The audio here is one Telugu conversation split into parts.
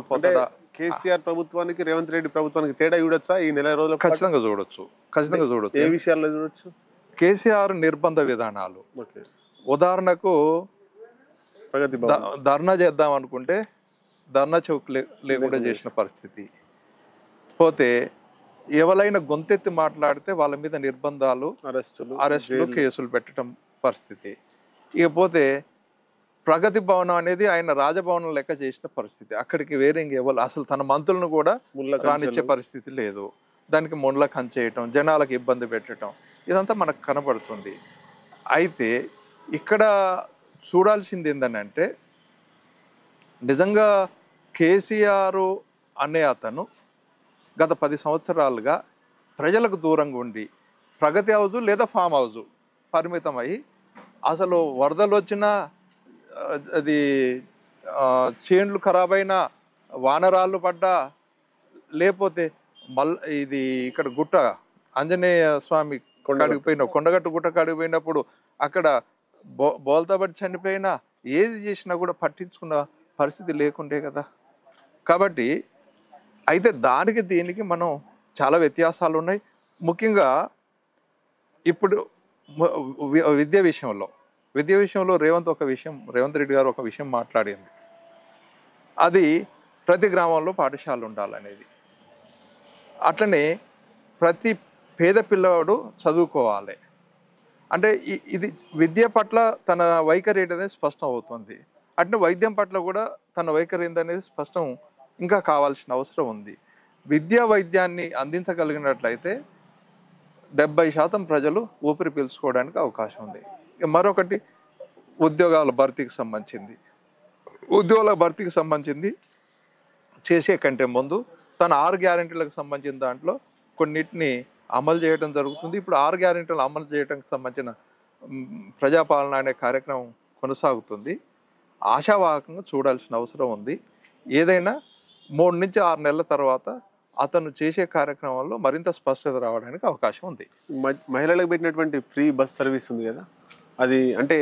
పోతుందా కేసీఆర్ ప్రభుత్వానికి రేవంత్ రెడ్డి ప్రభుత్వానికి తేడా చూడొచ్చా? ఈ నెల రోజుల? ఖచ్చితంగా చూడొచ్చు. ఖచ్చితంగా ఏ చూడొచ్చు. విషయాల్లో చూడొచ్చు? కేసీఆర్ నిర్బంధ విధానాలు. ఉదాహరణకు ధర్నా చేద్దాం అనుకుంటే ధర్నా చౌక్ లేకుండా చేసిన పరిస్థితి. పోతే ఎవరైనా గొంతెత్తి మాట్లాడితే వాళ్ళ మీద నిర్బంధాలు అరెస్టులు అరెస్టులు కేసులు పెట్టడం పరిస్థితి. ఇకపోతే ప్రగతి భవనం అనేది ఆయన రాజభవనం లెక్క చేసిన పరిస్థితి. అక్కడికి వేరే ఇంకెవరు అసలు తన మంత్రులను కూడా రానిచ్చే పరిస్థితి లేదు. దానికి మొండ్ల కంచేయటం జనాలకు ఇబ్బంది పెట్టడం ఇదంతా మనకు కనబడుతుంది. అయితే ఇక్కడ చూడాల్సింది ఏంటంటే నిజంగా కేసీఆర్ అనే అతను గత పది సంవత్సరాలుగా ప్రజలకు దూరంగా ఉండి ప్రగతి హౌజు లేదా ఫామ్ హౌజు పరిమితమై అసలు వరదలు వచ్చినా అది చేన్లు ఖరాబ్ అయినా వానరాళ్ళు పడ్డా లేకపోతే మల్ ఇది ఇక్కడ గుట్ట ఆంజనేయ స్వామి కాడికి పోయిన కొండగట్టు గుట్ట కాడికి పోయినప్పుడు అక్కడ బో బోల్తాబడి చనిపోయినా ఏది చేసినా కూడా పట్టించుకున్న పరిస్థితి లేకుండే కదా. కాబట్టి అయితే దానికి దీనికి మనం చాలా వ్యత్యాసాలు ఉన్నాయి ముఖ్యంగా ఇప్పుడు విద్య విషయంలో విద్య విషయంలో రేవంత్ ఒక విషయం రేవంత్ రెడ్డి గారు ఒక విషయం మాట్లాడింది. అది ప్రతి గ్రామంలో పాఠశాల ఉండాలనేది. అట్లనే ప్రతి పేద పిల్లవాడు చదువుకోవాలి. అంటే ఇది విద్య పట్ల తన వైఖరి ఏంటనేది స్పష్టం అవుతుంది. అట్నే వైద్యం పట్ల కూడా తన వైఖరి ఏంటనేది స్పష్టం ఇంకా కావాల్సిన అవసరం ఉంది. విద్యా వైద్యాన్ని అందించగలిగినట్లయితే డెబ్బై శాతం ప్రజలు ఊపిరి పీల్చుకోవడానికి అవకాశం ఉంది. మరొకటి ఉద్యోగాల భర్తీకి సంబంధించింది. ఉద్యోగాల భర్తీకి సంబంధించింది చేసే కంటే ముందు తన ఆరు గ్యారెంటీలకు సంబంధించిన దాంట్లో కొన్నిటిని అమలు చేయడం జరుగుతుంది. ఇప్పుడు ఆరు గ్యారెంటీలు అమలు చేయడానికి సంబంధించిన ప్రజాపాలన అనే కార్యక్రమం కొనసాగుతుంది. ఆశావాహకంగా చూడాల్సిన అవసరం ఉంది. ఏదైనా మూడు నుంచి ఆరు నెలల తర్వాత అతను చేసే కార్యక్రమంలో మరింత స్పష్టత రావడానికి అవకాశం ఉంది. మహిళలకు పెట్టినటువంటి ఫ్రీ బస్ సర్వీస్ ఉంది కదా? అది అంటే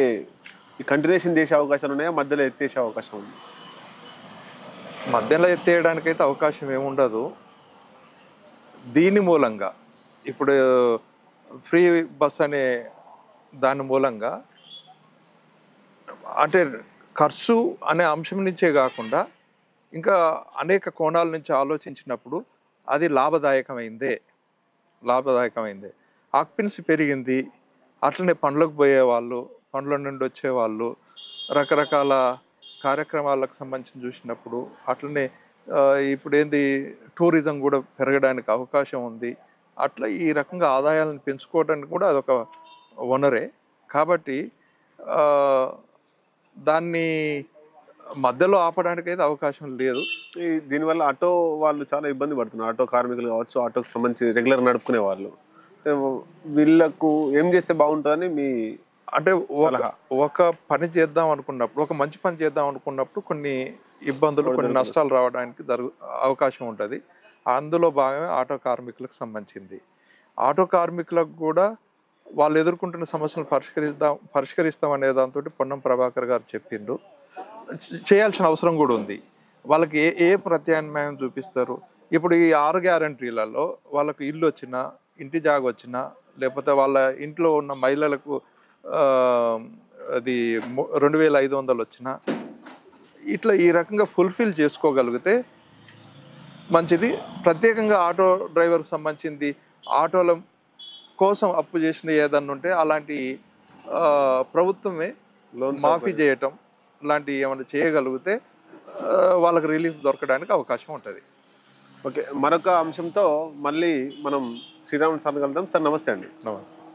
కంటిన్యూషన్ చేసే అవకాశాలు ఉన్నాయా? మధ్యలో ఎత్తేసే అవకాశం ఉంది. మధ్యలో ఎత్తేయడానికైతే అవకాశం ఏముండదు. దీని మూలంగా ఇప్పుడు ఫ్రీ బస్ అనే దాని మూలంగా అంటే ఖర్చు అనే అంశం నుంచే కాకుండా ఇంకా అనేక కోణాల నుంచి ఆలోచించినప్పుడు అది లాభదాయకమైందే. లాభదాయకమైందే. ఆక్యుపెన్సీ పెరిగింది. అట్లనే పండ్లకు పోయే వాళ్ళు పండ్ల నుండి వచ్చేవాళ్ళు రకరకాల కార్యక్రమాలకు సంబంధించి చూసినప్పుడు అట్లనే ఇప్పుడు ఏంది టూరిజం కూడా పెరగడానికి అవకాశం ఉంది. అట్లా ఈ రకంగా ఆదాయాలను పెంచుకోవడానికి కూడా అదొక వనరే. కాబట్టి దాన్ని మధ్యలో ఆపడానికి అయితే అవకాశం లేదు. ఈ దీనివల్ల ఆటో వాళ్ళు చాలా ఇబ్బంది పడుతున్నారు. ఆటో కార్మికులు కావచ్చు ఆటోకి సంబంధించి రెగ్యులర్ నడుపుకునే వాళ్ళు. వీళ్ళకు ఏం చేస్తే బాగుంటుందని మీ అంటే ఒక పని చేద్దాం అనుకున్నప్పుడు ఒక మంచి పని చేద్దాం అనుకున్నప్పుడు కొన్ని ఇబ్బందులు కొన్ని. నష్టాలు రావడానికి జరుగు అవకాశం ఉంటుంది. అందులో భాగమే ఆటో కార్మికులకు సంబంధించింది. ఆటో కార్మికులకు కూడా వాళ్ళు ఎదుర్కొంటున్న సమస్యలను పరిష్కరిద్దాం పరిష్కరిస్తాం అనే దాంతో పొన్నం ప్రభాకర్ గారు చెప్పిండ్రు. చే- చేయాల్సిన అవసరం కూడా ఉంది. వాళ్ళకి ఏ ఏ ప్రత్యామ్నాయం చూపిస్తారు? ఇప్పుడు ఈ ఆరు గ్యారంటీలలో వాళ్ళకు ఇల్లు వచ్చినా ఇంటి జాగ వచ్చినా లేకపోతే వాళ్ళ ఇంట్లో ఉన్న మహిళలకు అది రెండు వేల ఐదు వందలు వచ్చినా ఇట్లా ఈ రకంగా ఫుల్ఫిల్ చేసుకోగలిగితే మంచిది. ప్రత్యేకంగా ఆటో డ్రైవర్కి సంబంధించింది ఆటోల కోసం అప్పు చేసిన ఏదన్నా ఉంటే అలాంటి ప్రభుత్వమే లోన్ మాఫీ చేయటం లాంటివి ఏమైనా చేయగలిగితే వాళ్ళకి రిలీఫ్ దొరకడానికి అవకాశం ఉంటుంది. ఓకే మరొక అంశంతో మళ్ళీ మనం శ్రీరాముని సార్ కలుద్దాం. సార్ నమస్తే అండి. నమస్తే.